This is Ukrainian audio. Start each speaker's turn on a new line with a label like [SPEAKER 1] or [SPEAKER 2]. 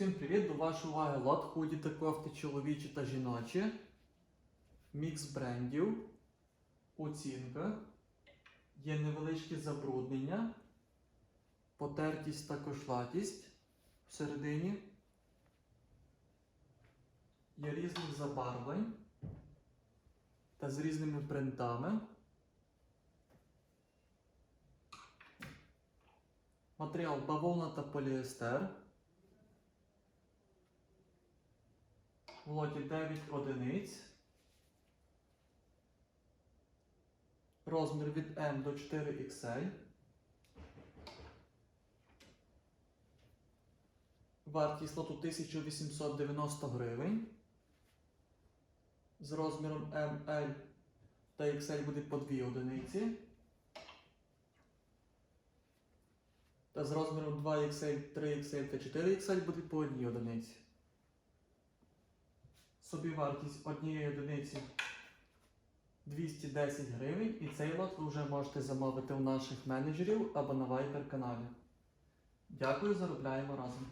[SPEAKER 1] Всім привіт! До вашої уваги лот худі та кофти чоловічі та жіночі. Мікс брендів. Оцінка. Є невеличкі забруднення. Потертість та кошлатість всередині. Є різних забарвлень та з різними принтами. Матеріал бавовна та поліестер. Лоті 9 одиниць. Розмір від M до 4XL. Вартість лоту 1890 гривень. З розміром ML та XL буде по 2 одиниці. Та з розміром 2XL, 3XL та 4XL буде по 1 одиниці. Собівартість однієї одиниці 210 гривень і цей лот ви вже можете замовити у наших менеджерів або на Viber каналі. Дякую, заробляємо разом.